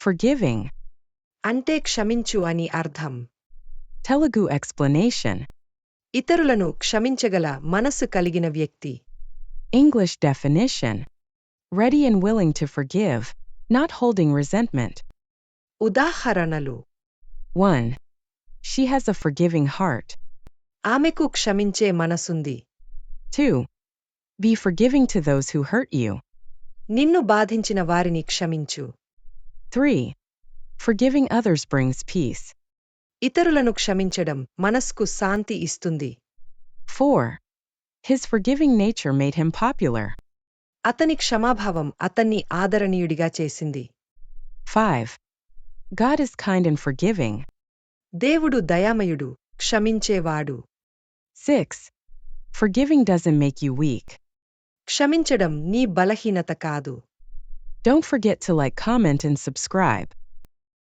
Forgiving. అంటే క్షమించు అని అర్థం Telugu explanation. ఇతరులను క్షమించగల మనస్సు కలిగిన వ్యక్తి English definition. Ready and willing to forgive, not holding resentment. ఉదాహరణలు 1. She has a forgiving heart. ఆమెకు క్షమించే మనసుంది 2. Be forgiving to those who hurt you. నిన్ను బాధించిన వారిని క్షమించు 3. Forgiving others brings peace. ఇతరులను క్షమించడం మనస్కు శాంతి ఇస్తుంది 4. His forgiving nature made him popular. అతని క్షమాభావం అతన్ని ఆదరణీయుడిగా చేసింది 5. God is kind and forgiving. దేవుడు దయామయుడు క్షమించేవాడు 6. Forgiving doesn't make you weak. క్షమించడం నీ బలహీనత కాదు don't forget to like, comment, and subscribe.